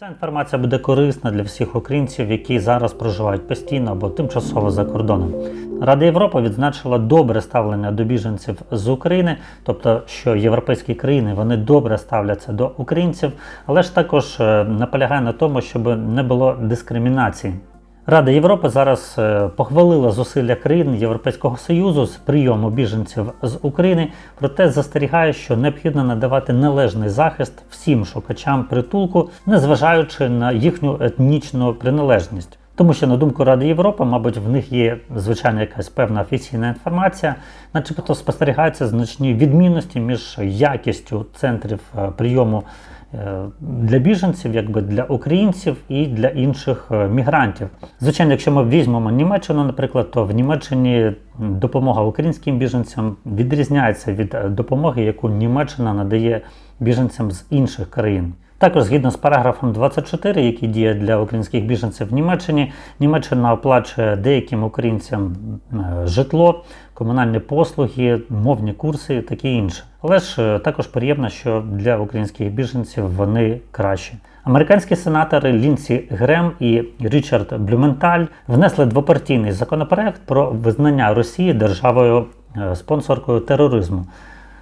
Ця інформація буде корисна для всіх українців, які зараз проживають постійно або тимчасово за кордоном. Рада Європи відзначила добре ставлення до біженців з України, тобто, що європейські країни вони добре ставляться до українців, але ж також е, наполягає на тому, щоб не було дискримінації. Рада Європи зараз е, похвалила зусилля країн Європейського Союзу з прийому біженців з України, проте застерігає, що необхідно надавати належний захист всім шукачам притулку, незважаючи на їхню етнічну приналежність. Тому що, на думку Ради Європи, мабуть, в них є звичайно якась певна офіційна інформація, начебто спостерігаються значні відмінності між якістю центрів е, прийому для біженців, якби для українців і для інших е, мігрантів. Звичайно, якщо ми візьмемо Німеччину, наприклад, то в Німеччині допомога українським біженцям відрізняється від е, допомоги, яку Німеччина надає біженцям з інших країн. Також згідно з параграфом 24, який діє для українських біженців в Німеччині, Німеччина оплачує деяким українцям е, житло, комунальні послуги, мовні курси, таке інше. Але ж е, також приємно, що для українських біженців вони кращі. Американські сенатори Лінсі Грем і Річард Блюменталь внесли двопартійний законопроект про визнання Росії державою е, спонсоркою тероризму.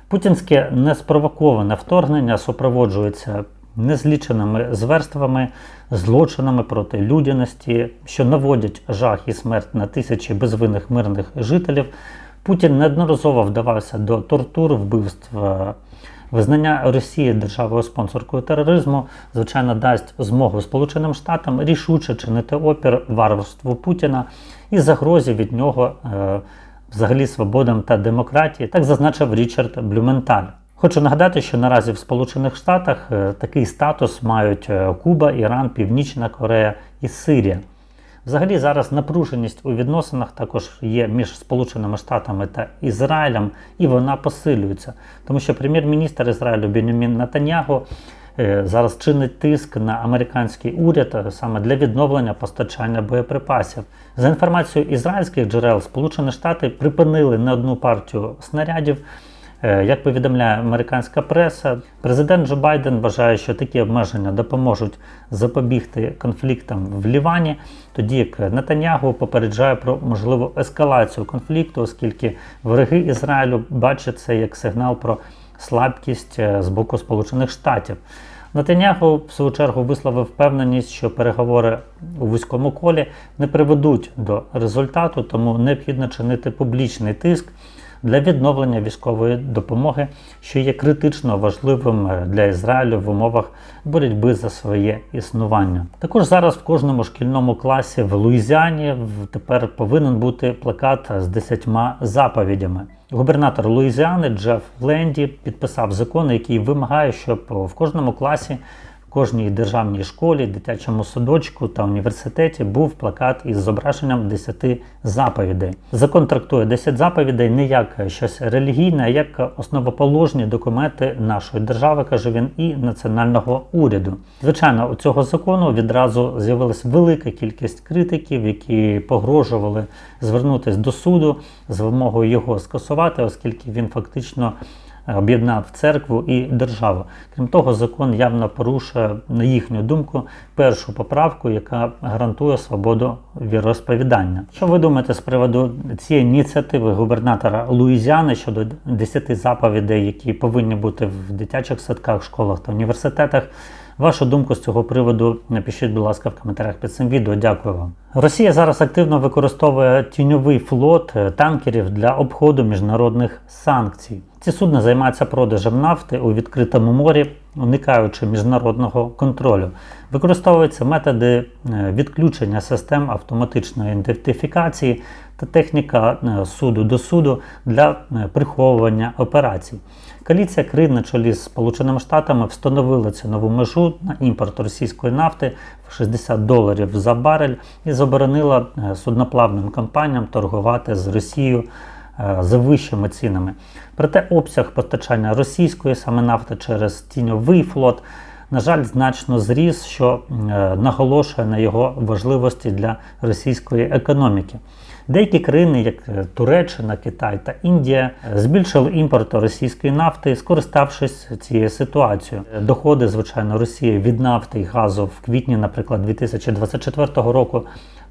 Путінське неспровоковане вторгнення супроводжується незліченими зверствами, злочинами проти людяності, що наводять жах і смерть на тисячі безвинних мирних жителів. Путін неодноразово вдавався до тортур, вбивств. е, Визнання Росії державою спонсоркою тероризму, звичайно, дасть змогу Сполученим Штатам рішуче чинити опір варварству Путіна і загрозі від нього е, взагалі свободам та демократії, так зазначив Річард Блюменталь. Хочу нагадати, що наразі в Сполучених Штатах е, такий статус мають е, Куба, Іран, Північна Корея і Сирія. Взагалі зараз напруженість у відносинах також є між Сполученими Штатами та Ізраїлем, і вона посилюється, тому що прем'єр-міністр Ізраїлю Бенямін Натаньягу е, зараз чинить тиск на американський уряд саме для відновлення постачання боєприпасів. За інформацією ізраїльських джерел, Сполучені Штати припинили не одну партію снарядів. Е, Як повідомляє американська преса, президент Джо Байден вважає, що такі обмеження допоможуть запобігти конфліктам в Лівані, тоді як Нетаньягу попереджає про можливу ескалацію конфлікту, оскільки вороги Ізраїлю бачать це як сигнал про слабкість е, з боку Сполучених Штатів. Нетаньягу, в свою чергу, висловив впевненість, що переговори у вузькому колі не приведуть до результату, тому необхідно чинити публічний тиск для відновлення військової допомоги, що є критично важливим е, для Ізраїлю в умовах боротьби за своє існування. Також зараз в кожному шкільному класі в Луїзіані тепер повинен бути плакат з десятьма заповідями. Губернатор Луїзіани Джеф Ленді підписав закон, який вимагає, щоб в кожному класі кожній державній школі, дитячому садочку та університеті був плакат із зображенням 10 заповідей. Закон трактує 10 заповідей не як щось релігійне, а як основоположні документи нашої держави, каже він, і національного уряду. Звичайно, у цього закону відразу з'явилась велика кількість критиків, які погрожували звернутися до суду з вимогою його скасувати, оскільки він фактично об'єднав церкву і державу. Крім того, закон явно порушує, на їхню думку, першу поправку, яка гарантує свободу віросповідання. Що ви думаєте з приводу цієї ініціативи губернатора Луїзіани щодо 10 заповідей, які повинні бути в дитячих садках, школах та університетах? Вашу думку з цього приводу напишіть, будь ласка, в коментарях під цим відео. Дякую вам. Росія зараз активно використовує тіньовий флот е, танкерів для обходу міжнародних санкцій. Ці судна займаються продажем нафти у відкритому морі, уникаючи міжнародного контролю. Використовуються методи е, відключення систем автоматичної ідентифікації та техніка е, суду до суду для е, приховування операцій. Коаліція країн на чолі з Сполученими Штатами встановила цінову межу на імпорт російської нафти в 60 доларів за барель і заборонила судноплавним компаніям торгувати з Росією за вищими цінами. Проте обсяг постачання російської саме нафти через тіньовий флот, на жаль, значно зріс, що е, наголошує на його важливості для російської економіки. Деякі країни, як е, Туреччина, Китай та Індія, е, збільшили імпорт російської нафти, скориставшись цією ситуацією. Е, Доходи, звичайно, Росії від нафти і газу в квітні, наприклад, 2024 року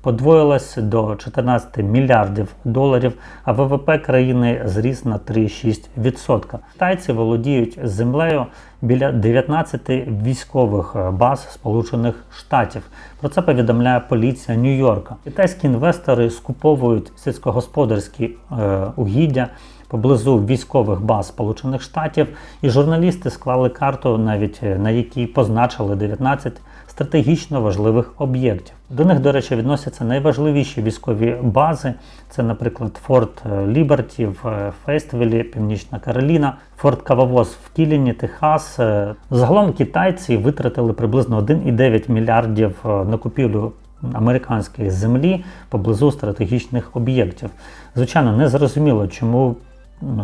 подвоїлась до 14 мільярдів доларів, а ВВП країни зріс на 3,6%. Китайці володіють землею біля 19 військових баз Сполучених Штатів. Про це повідомляє поліція Нью-Йорка. Китайські інвестори скуповують сільськогосподарські е, угіддя поблизу військових баз Сполучених Штатів, і журналісти склали карту, навіть е, на якій позначили 19 стратегічно важливих об'єктів. До них, до речі, відносяться найважливіші військові бази. Це, наприклад, Форт Ліберті в е, Фействелі, Північна Кароліна, Форт Кававоз в Кіліні, Техас. Е, Загалом китайці витратили приблизно 1,9 мільярдів е, на купівлю американської землі поблизу стратегічних об'єктів. Звичайно, не зрозуміло, чому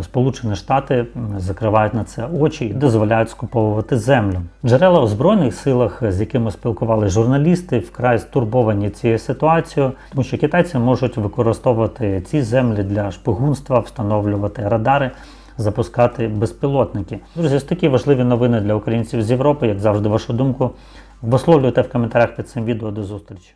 Сполучені Штати закривають на це очі і дозволяють скуповувати землю. Джерела у збройних силах, з якими спілкувалися журналісти, вкрай стурбовані цією ситуацією, тому що китайці можуть використовувати ці землі для шпигунства, встановлювати радари. Запускати безпілотники. Друзі, ось такі важливі новини для українців з Європи. Як завжди, вашу думку висловлюйте в коментарях під цим відео. До зустрічі.